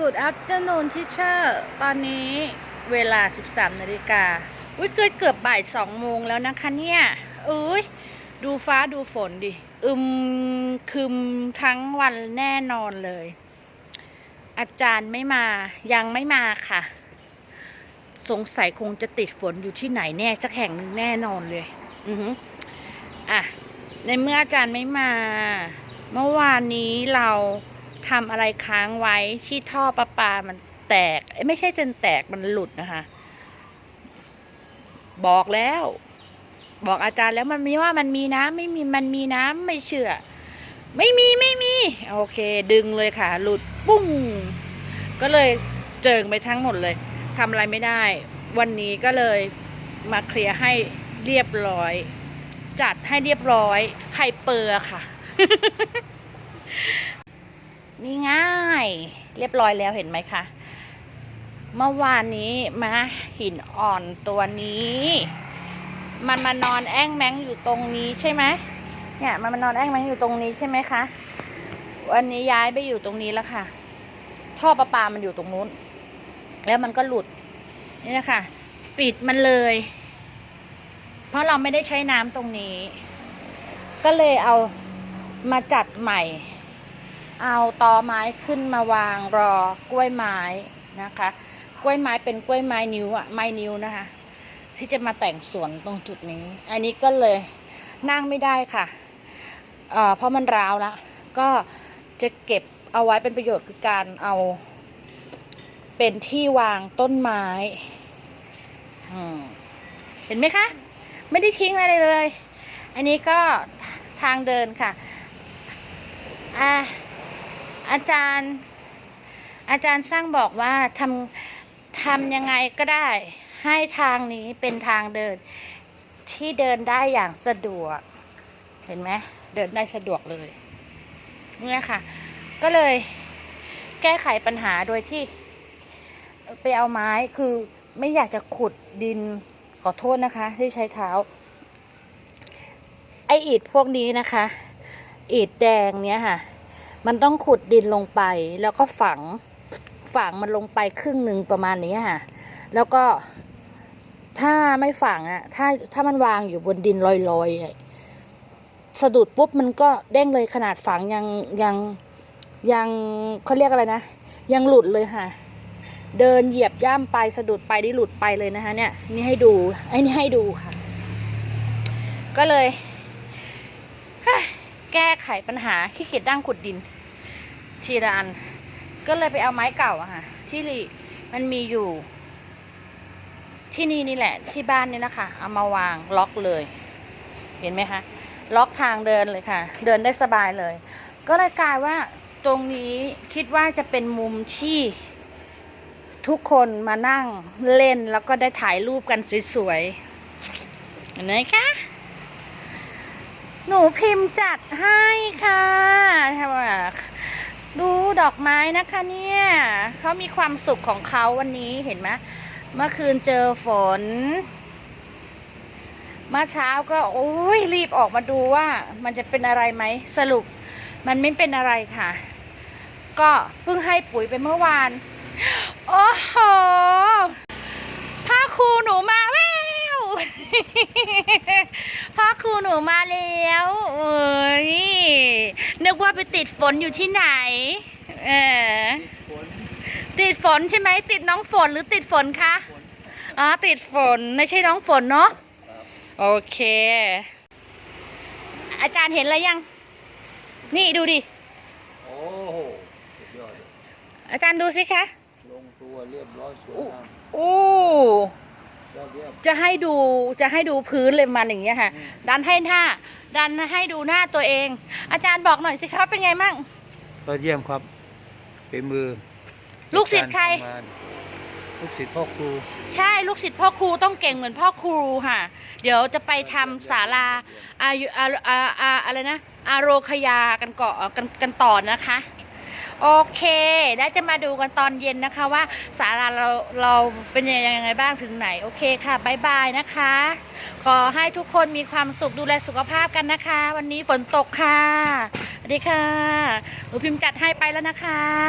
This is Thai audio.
Good afternoon teacher ตอนนี้เวลา 13นาฬิกา อุ้ยเกิดเกือบบ่ายสองโมงแล้วนะคะเนี่ยเอ้ยดูฟ้าดูฝนดิ อึมคึมทั้งวันแน่นอนเลย อาจารย์ไม่มา ยังไม่มาค่ะ สงสัยคงจะติดฝนอยู่ที่ไหนแน่สักแห่งหนึ่งแน่นอนเลย อือหืออะ ในเมื่ออาจารย์ไม่มา เมื่อวานนี้เรา ทำอะไรค้างไว้ที่ท่อประปามันแตกไม่ใช่จนแตกมันหลุดนะคะ บอกแล้ว บอกอาจารย์แล้วมันมีว่ามันมีน้ำไม่มีมันมีน้ำไม่เชื่อ ไม่มีไม่มี โอเค ดึงเลยค่ะ หลุดปุ้ง ก็เลยเจิงไปทั้งหมดเลยทำอะไรไม่ได้ วันนี้ก็เลยมาเคลียร์ให้เรียบร้อย จัดให้เรียบร้อยไฮเปอร์ค่ะ นี่ง่าย เรียบร้อยแล้วเห็นไหมคะ เมื่อวานนี้มาหินอ่อนตัวนี้ มันมานอนแอ้งแมงอยู่ตรงนี้ใช่ไหมเนี่ยมันมานอนแอ้งแมงอยู่ตรงนี้ใช่ไหมคะวันนี้ย้ายไปอยู่ตรงนี้แล้วค่ะ ท่อประปามันอยู่ตรงนู้น แล้วมันก็หลุดนี่นะคะปิดมันเลย เพราะเราไม่ได้ใช้น้ำตรงนี้ ก็เลยเอามาจัดใหม่ เอาตอไม้ขึ้นมาวางรอกล้วยไม้นะคะ กล้วยไม้เป็นกล้วยไม้นิ้วอะไม้นิ้วนะคะ ที่จะมาแต่งสวนตรงจุดนี้ อันนี้ก็เลยนั่งไม่ได้ค่ะเอ่อเพราะมันร้าวล้วก็จะเก็บเอาไว้เป็นประโยชน์คือการเอาเป็นที่วางต้นไม้เห็นไหมคะ ไม่ได้ทิ้งอะไรเลย อันนี้ก็ทางเดินค่ะ อ่า อาจารย์ อาจารย์สร้างบอกว่าทำทำยังไงก็ได้ ให้ทางนี้เป็นทางเดิน ที่เดินได้อย่างสะดวก เห็นไหมเดินได้สะดวกเลยเนี่ยค่ะ ก็เลยแก้ไขปัญหาโดยที่ไปเอาไม้คือไม่อยากจะขุดดินขอโทษนะคะ ที่ใช้เท้า ไออิฐพวกนี้นะคะอิฐแดงเนี้ยค่ะ มันต้องขุดดินลงไป แล้วก็ฝัง ฝังมันลงไปครึ่งหนึ่งประมาณนี้ค่ะ แล้วก็ถ้าไม่ฝังอะถ้าถ้ามันวางอยู่บนดินลอยๆอะสะดุดปุ๊บมันก็เด้งเลยขนาดฝังยังยังยังเขาเรียกอะไรนะ ยังหลุดเลยค่ะ เดินเหยียบย่ำไปสะดุดไปนี่หลุดไปเลยนะคะ เนี่ย นี่ให้ดูไอ้นี่ให้ดูค่ะ ก็เลย แก้ไขปัญหาขี้เกียจดั้งขุดดิน ทีละอัน ก็เลยไปเอาไม้เก่าอะค่ะ ที่มันมีอยู่ ที่นี่นี่แหละ ที่บ้านนี่นะคะ เอามาวางล็อกเลย เห็นไหมคะ ล็อกทางเดินเลยค่ะ เดินได้สบายเลย ก็เลยกลายว่าตรงนี้คิดว่าจะเป็นมุมที่ทุกคนมานั่งเล่นแล้วก็ได้ถ่ายรูปกันสวยๆเห็นไหมคะ หนูพิมพ์จัดให้ค่ะดูดอกไม้นะคะเนี่ย เขามีความสุขของเขาวันนี้เห็นไหมเมื่อคืนเจอฝน เมื่อเช้าก็โอ้ยรีบออกมาดูว่ามันจะเป็นอะไรไหมสรุป มันไม่เป็นอะไรค่ะ ก็เพิ่งให้ปุ๋ยไปเมื่อวาน โอ้โหพ่อครูหนูมาแวว พ่อครูหนูมาแล้วเอ้ยนึกว่าไปติดฝนอยู่ที่ไหน เออ ติดฝนใช่ไหมติดน้องฝนหรือติดฝนคะอ๋อติดฝนไม่ใช่น้องฝนเนาะโอเค อาจารย์เห็นอะไรยัง นี่ดูดิโอ้โหสุดยอดเลยอาจารย์ดูสิคะลงตัวเรียบร้อยสวยงามอู้ยอดเยี่ยม จะให้ดูจะให้ดูพื้นเลยมันอย่างเงี้ยค่ะอืมดันให้หน้า ดันให้ดูหน้าตัวเอง อาจารย์บอกหน่อยสิครับเป็นไงมั่งยอดเยี่ยมครับฝีมือ ลูกศิษย์ใครนกาทำงานลูกศิษย์พ่อครู ใช่ลูกศิษย์พ่อครูต้องเก่งเหมือนพ่อครูค่ะ เดี๋ยวจะไปทำศาลาอายุอาอาอาอะไรนะอาโรคยากันเกาะกันกันต่อนะคะ โอเค แล้วจะมาดูกันตอนเย็นนะคะว่าศาลาเราเราเป็นยังไงบ้างถึงไหน โอเคค่ะบายบายนะคะ ขอให้ทุกคนมีความสุขดูแลสุขภาพกันนะคะ วันนี้ฝนตกค่ะสวัสดีค่ะ หนูพิมพ์จัดให้ไปแล้วนะคะ